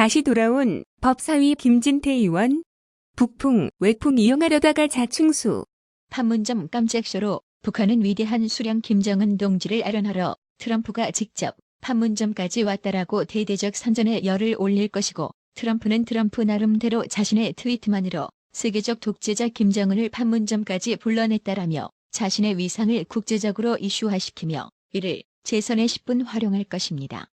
다시 돌아온 법사위 김진태 의원. 북풍, 외풍 이용하려다가 자충수. 판문점 깜짝쇼로 북한은 위대한 수령 김정은 동지를 아련하러 트럼프가 직접 판문점까지 왔다라고 대대적 선전에 열을 올릴 것이고 트럼프는 트럼프 나름대로 자신의 트위트만으로 세계적 독재자 김정은을 판문점까지 불러냈다라며 자신의 위상을 국제적으로 이슈화시키며 이를 재선의 10분 활용할 것입니다.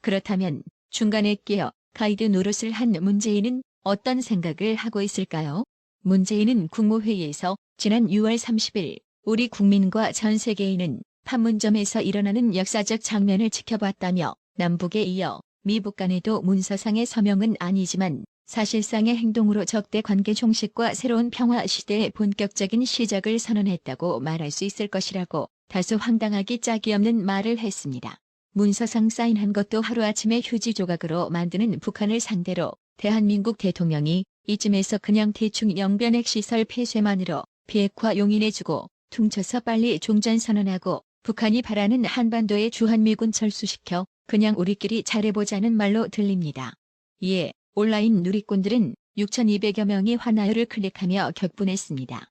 그렇다면 중간에 끼어 가이드 노릇을 한 문재인은 어떤 생각을 하고 있을까요? 문재인은 국무회의에서 지난 6월 30일 우리 국민과 전 세계인은 판문점에서 일어나는 역사적 장면을 지켜봤다며 남북에 이어 미북 간에도 문서상의 서명은 아니지만 사실상의 행동으로 적대 관계 종식과 새로운 평화 시대의 본격적인 시작을 선언했다고 말할 수 있을 것이라고 다소 황당하기 짝이 없는 말을 했습니다. 문서상 사인한 것도 하루아침에 휴지 조각으로 만드는 북한을 상대로 대한민국 대통령이 이쯤에서 그냥 대충 영변핵 시설 폐쇄만으로 비핵화 용인해주고 퉁쳐서 빨리 종전 선언하고 북한이 바라는 한반도의 주한미군 철수시켜 그냥 우리끼리 잘해보자는 말로 들립니다. 이에 온라인 누리꾼들은 6,200여 명이 화나요를 클릭하며 격분했습니다.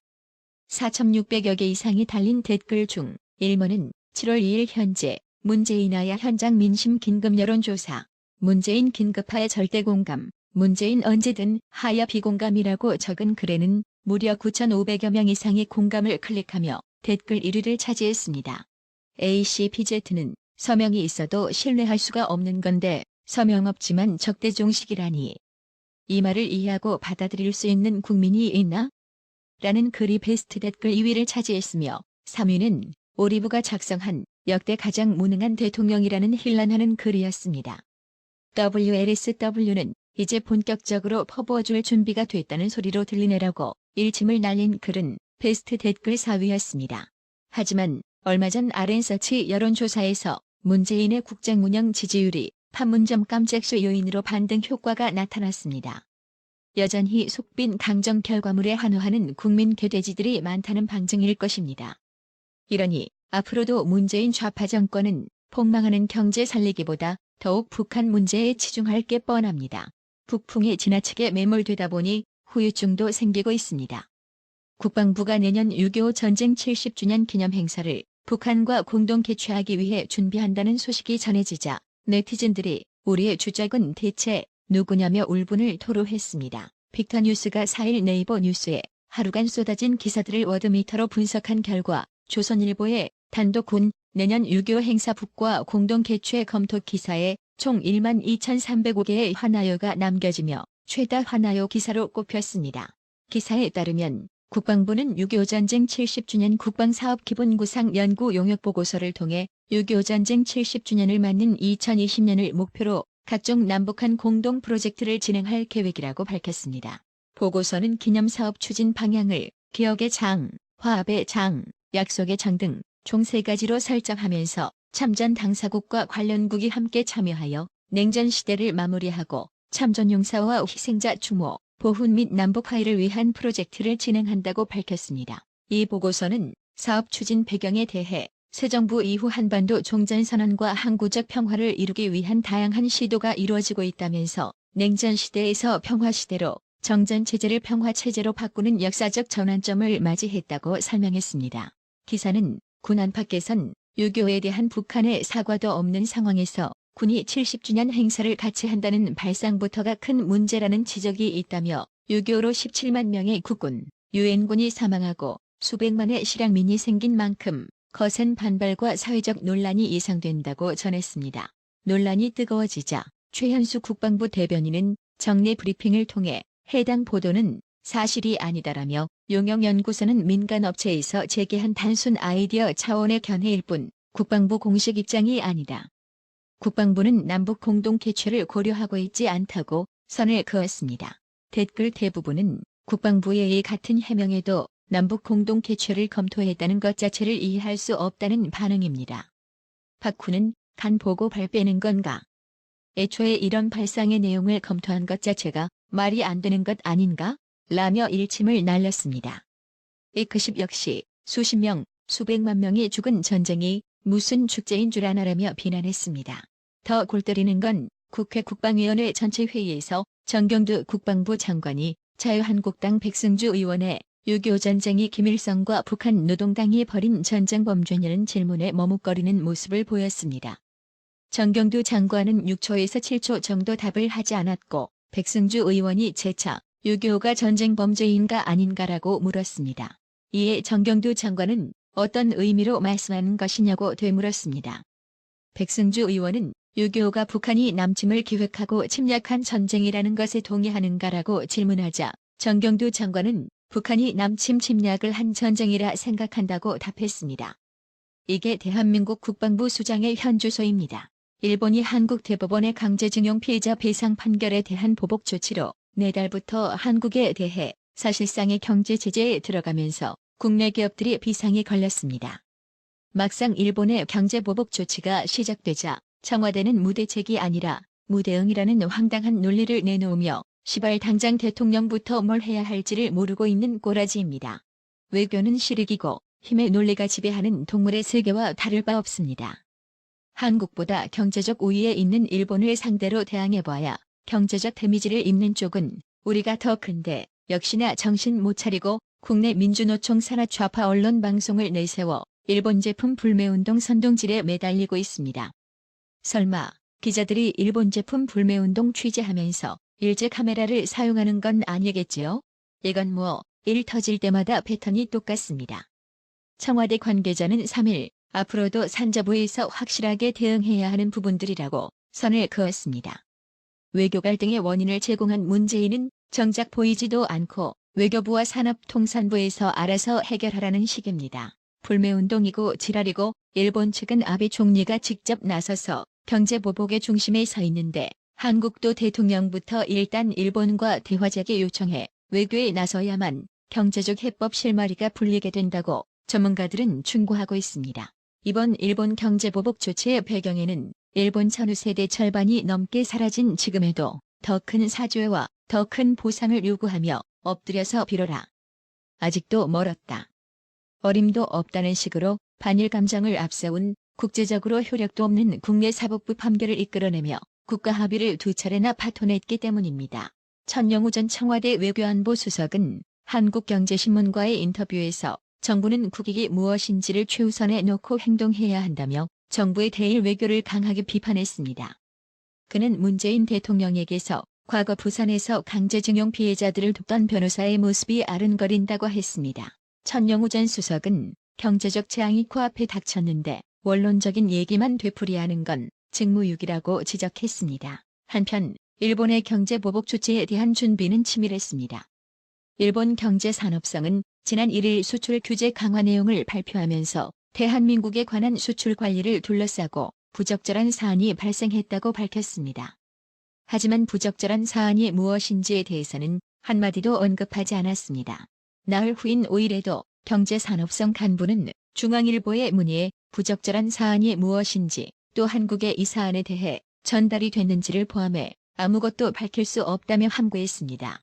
4,600여 개 이상이 달린 댓글 중 1번은 7월 2일 현재 문재인하야 현장 민심 긴급 여론조사 문재인 긴급하에 절대 공감 문재인 언제든 하야 비공감이라고 적은 글에는 무려 9,500여 명 이상이 공감을 클릭하며 댓글 1위를 차지했습니다. ACPZ는 서명이 있어도 신뢰할 수가 없는 건데 서명 없지만 적대 종식이라니. 이 말을 이해하고 받아들일 수 있는 국민이 있나? 라는 글이 베스트 댓글 2위를 차지했으며 3위는 오리브가 작성한 역대 가장 무능한 대통령이라는 힐난하는 글이었습니다. WLSW는 이제 본격적으로 퍼부어줄 준비가 됐다는 소리로 들리네라고 일침을 날린 글은 베스트 댓글 4위였습니다. 하지만 얼마 전 RN서치 여론조사에서 문재인의 국정 운영 지지율이 판문점 깜짝쇼 요인으로 반등 효과가 나타났습니다. 여전히 속빈 강정 결과물에 환호하는 국민 개돼지들이 많다는 방증일 것입니다. 이러니 앞으로도 문재인 좌파 정권은 폭망하는 경제 살리기보다 더욱 북한 문제에 치중할 게 뻔합니다. 북풍에 지나치게 매몰되다 보니 후유증도 생기고 있습니다. 국방부가 내년 6.25 전쟁 70주년 기념 행사를 북한과 공동 개최하기 위해 준비한다는 소식이 전해지자 네티즌들이 우리의 주적은 대체 누구냐며 울분을 토로했습니다. 빅터뉴스가 4일 네이버 뉴스에 하루간 쏟아진 기사들을 워드미터로 분석한 결과 조선일보의 단독 군 내년 6.25 행사 북과 공동 개최 검토 기사에 총 1만 2,305개의 화나요가 남겨지며 최다 화나요 기사로 꼽혔습니다. 기사에 따르면 국방부는 6.25 전쟁 70주년 국방사업 기본구상 연구 용역 보고서를 통해 6.25 전쟁 70주년을 맞는 2020년을 목표로 각종 남북한 공동 프로젝트를 진행할 계획이라고 밝혔습니다. 보고서는 기념사업 추진 방향을 기억의 장, 화합의 장, 약속의 장 등 총 세 가지로 설정하면서 참전 당사국과 관련국이 함께 참여하여 냉전 시대를 마무리하고 참전 용사와 희생자 추모, 보훈 및 남북 화해를 위한 프로젝트를 진행한다고 밝혔습니다. 이 보고서는 사업 추진 배경에 대해 새 정부 이후 한반도 종전선언과 항구적 평화를 이루기 위한 다양한 시도가 이루어지고 있다면서 냉전 시대에서 평화 시대로 정전 체제를 평화 체제로 바꾸는 역사적 전환점을 맞이했다고 설명했습니다. 기사는 군 안팎에선 6.25에 대한 북한의 사과도 없는 상황에서 군이 70주년 행사를 같이 한다는 발상부터가 큰 문제라는 지적이 있다며 6.25로 17만 명의 국군, 유엔군이 사망하고 수백만의 실향민이 생긴 만큼 거센 반발과 사회적 논란이 예상된다고 전했습니다. 논란이 뜨거워지자 최현수 국방부 대변인은 정례 브리핑을 통해 해당 보도는 사실이 아니다라며 용역연구소는 민간업체에서 제기한 단순 아이디어 차원의 견해일 뿐 국방부 공식 입장이 아니다. 국방부는 남북 공동 개최를 고려하고 있지 않다고 선을 그었습니다. 댓글 대부분은 국방부의 이 같은 해명에도 남북 공동 개최를 검토했다는 것 자체를 이해할 수 없다는 반응입니다. 박후는 간 보고 발 빼는 건가? 애초에 이런 발상의 내용을 검토한 것 자체가 말이 안 되는 것 아닌가? 라며 일침을 날렸습니다. 이크십 역시 수십 명, 수백만 명이 죽은 전쟁이 무슨 축제인 줄 아나라며 비난했습니다. 더 골 때리는 건 국회 국방위원회 전체 회의에서 정경두 국방부 장관이 자유한국당 백승주 의원의 6.25 전쟁이 김일성과 북한 노동당이 벌인 전쟁 범죄냐는 질문에 머뭇거리는 모습을 보였습니다. 정경두 장관은 6초에서 7초 정도 답을 하지 않았고 백승주 의원이 재차 6.25가 전쟁 범죄인가 아닌가라고 물었습니다. 이에 정경두 장관은 어떤 의미로 말씀하는 것이냐고 되물었습니다. 백승주 의원은 6.25가 북한이 남침을 기획하고 침략한 전쟁이라는 것에 동의하는가라고 질문하자 정경두 장관은 북한이 남침 침략을 한 전쟁이라 생각한다고 답했습니다. 이게 대한민국 국방부 수장의 현 주소입니다. 일본이 한국 대법원의 강제징용 피해자 배상 판결에 대한 보복 조치로 내달부터 한국에 대해 사실상의 경제 제재에 들어가면서 국내 기업들이 비상이 걸렸습니다. 막상 일본의 경제 보복 조치가 시작되자 청와대는 무대책이 아니라 무대응이라는 황당한 논리를 내놓으며 시발 당장 대통령부터 뭘 해야 할지를 모르고 있는 꼬라지입니다. 외교는 실익이고 힘의 논리가 지배하는 동물의 세계와 다를 바 없습니다. 한국보다 경제적 우위에 있는 일본을 상대로 대항해봐야 경제적 데미지를 입는 쪽은 우리가 더 큰데 역시나 정신 못 차리고 국내 민주노총 산하 좌파 언론 방송을 내세워 일본 제품 불매운동 선동질에 매달리고 있습니다. 설마 기자들이 일본 제품 불매운동 취재하면서 일제 카메라를 사용하는 건 아니겠지요? 이건 뭐 일 터질 때마다 패턴이 똑같습니다. 청와대 관계자는 3일 앞으로도 산자부에서 확실하게 대응해야 하는 부분들이라고 선을 그었습니다. 외교 갈등의 원인을 제공한 문재인은 정작 보이지도 않고 외교부와 산업통상부에서 알아서 해결하라는 식입니다. 불매운동이고 지랄이고 일본 측은 아베 총리가 직접 나서서 경제보복의 중심에 서 있는데 한국도 대통령부터 일단 일본과 대화제기 요청해 외교에 나서야만 경제적 해법 실마리가 풀리게 된다고 전문가들은 충고하고 있습니다. 이번 일본 경제보복 조치의 배경에는 일본 천우 세대 절반이 넘게 사라진 지금에도 더 큰 사죄와 더 큰 보상을 요구하며 엎드려서 빌어라. 아직도 멀었다. 어림도 없다는 식으로 반일 감정을 앞세운 국제적으로 효력도 없는 국내 사법부 판결을 이끌어내며 국가 합의를 두 차례나 파토냈기 때문입니다. 천영우 전 청와대 외교안보 수석은 한국경제신문과의 인터뷰에서 정부는 국익이 무엇인지를 최우선에 놓고 행동해야 한다며 정부의 대일 외교를 강하게 비판했습니다. 그는 문재인 대통령에게서 과거 부산에서 강제징용 피해자들을 돕던 변호사의 모습이 아른거린다고 했습니다. 천영우 전 수석은 경제적 재앙이 코앞에 닥쳤는데 원론적인 얘기만 되풀이하는 건 직무유기라고 지적했습니다. 한편 일본의 경제 보복 조치에 대한 준비는 치밀했습니다. 일본 경제산업성은 지난 1일 수출 규제 강화 내용을 발표하면서 대한민국에 관한 수출 관리를 둘러싸고 부적절한 사안이 발생했다고 밝혔습니다. 하지만 부적절한 사안이 무엇인지에 대해서는 한마디도 언급하지 않았습니다. 나흘 후인 5일에도 경제산업성 간부는 중앙일보에 문의해 부적절한 사안이 무엇인지 또 한국의 이 사안에 대해 전달이 됐는지를 포함해 아무것도 밝힐 수 없다며 함구했습니다.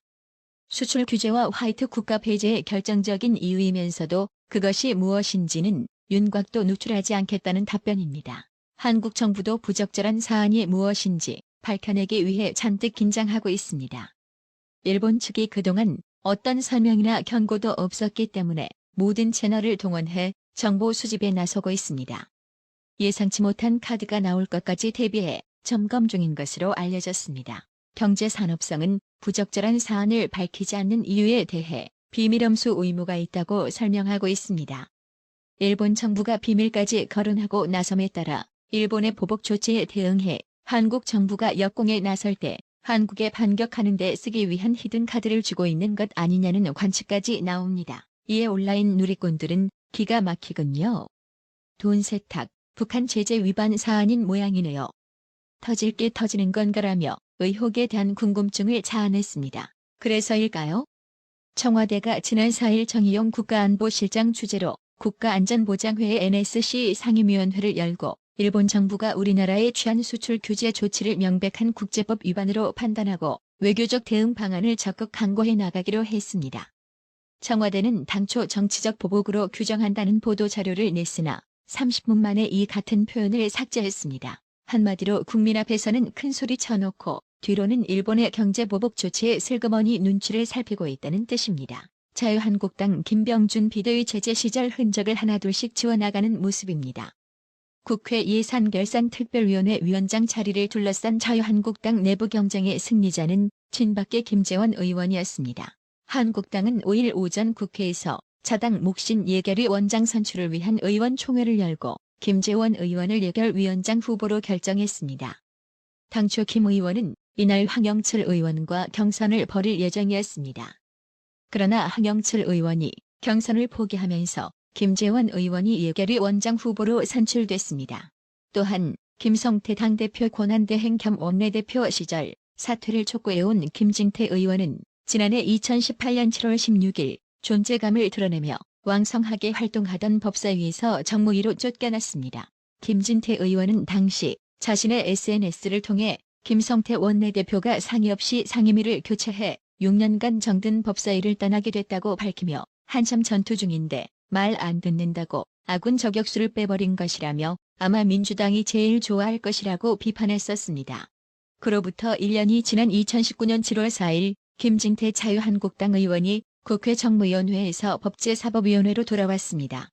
수출 규제와 화이트 국가 폐지의 결정적인 이유이면서도 그것이 무엇인지는 윤곽도 누출하지 않겠다는 답변입니다. 한국 정부도 부적절한 사안이 무엇인지 밝혀내기 위해 잔뜩 긴장하고 있습니다. 일본 측이 그동안 어떤 설명이나 경고도 없었기 때문에 모든 채널을 동원해 정보 수집에 나서고 있습니다. 예상치 못한 카드가 나올 것까지 대비해 점검 중인 것으로 알려졌습니다. 경제산업성은 부적절한 사안을 밝히지 않는 이유에 대해 비밀엄수 의무가 있다고 설명하고 있습니다. 일본 정부가 비밀까지 거론하고 나섬에 따라 일본의 보복 조치에 대응해 한국 정부가 역공에 나설 때 한국에 반격하는 데 쓰기 위한 히든 카드를 주고 있는 것 아니냐는 관측까지 나옵니다. 이에 온라인 누리꾼들은 기가 막히군요. 돈 세탁, 북한 제재 위반 사안인 모양이네요. 터질 게 터지는 건가라며 의혹에 대한 궁금증을 자아냈습니다. 그래서일까요? 청와대가 지난 4일 정의용 국가안보실장 주재로 국가안전보장회의 NSC 상임위원회를 열고 일본 정부가 우리나라에 취한 수출 규제 조치를 명백한 국제법 위반으로 판단하고 외교적 대응 방안을 적극 강구해 나가기로 했습니다. 청와대는 당초 정치적 보복으로 규정한다는 보도 자료를 냈으나 30분 만에 이 같은 표현을 삭제했습니다. 한마디로 국민 앞에서는 큰 소리 쳐놓고 뒤로는 일본의 경제 보복 조치에 슬그머니 눈치를 살피고 있다는 뜻입니다. 자유한국당 김병준 비대위 체제 시절 흔적을 하나둘씩 지워나가는 모습입니다. 국회 예산결산특별위원회 위원장 자리를 둘러싼 자유한국당 내부 경쟁의 승리자는 친박계 김재원 의원이었습니다. 한국당은 5일 오전 국회에서 자당 목신 예결위 원장 선출을 위한 의원총회를 열고 김재원 의원을 예결위원장 후보로 결정했습니다. 당초 김 의원은 이날 황영철 의원과 경선을 벌일 예정이었습니다. 그러나 황영철 의원이 경선을 포기하면서 김재원 의원이 예결위 원장 후보로 선출됐습니다. 또한 김성태 당대표 권한대행 겸 원내대표 시절 사퇴를 촉구해온 김진태 의원은 지난해 2018년 7월 16일 존재감을 드러내며 왕성하게 활동하던 법사위에서 정무위로 쫓겨났습니다. 김진태 의원은 당시 자신의 SNS를 통해 김성태 원내대표가 상의 없이 상임위를 교체해 6년간 정든 법사위를 떠나게 됐다고 밝히며 한참 전투 중인데 말 안 듣는다고 아군 저격수를 빼버린 것이라며 아마 민주당이 제일 좋아할 것이라고 비판했었습니다. 그로부터 1년이 지난 2019년 7월 4일 김진태 자유한국당 의원이 국회 정무위원회에서 법제사법위원회로 돌아왔습니다.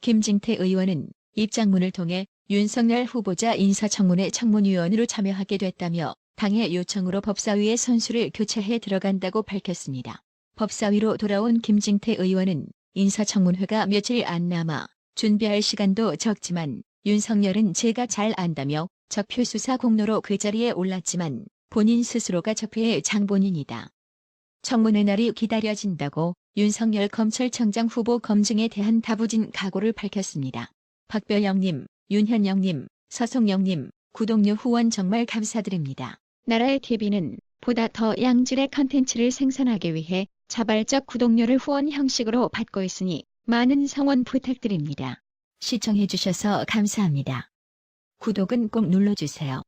김진태 의원은 입장문을 통해 윤석열 후보자 인사청문회 청문위원으로 참여하게 됐다며 당의 요청으로 법사위의 선수를 교체해 들어간다고 밝혔습니다. 법사위로 돌아온 김진태 의원은 인사청문회가 며칠 안 남아 준비할 시간도 적지만 윤석열은 제가 잘 안다며 적표 수사 공로로 그 자리에 올랐지만 본인 스스로가 적폐의 장본인이다. 청문회 날이 기다려진다고 윤석열 검찰청장 후보 검증에 대한 다부진 각오를 밝혔습니다. 박별영님, 윤현영님, 서송영님, 구독료 후원 정말 감사드립니다. 나라의 TV는 보다 더 양질의 컨텐츠를 생산하기 위해 자발적 구독료를 후원 형식으로 받고 있으니 많은 성원 부탁드립니다. 시청해주셔서 감사합니다. 구독은 꼭 눌러주세요.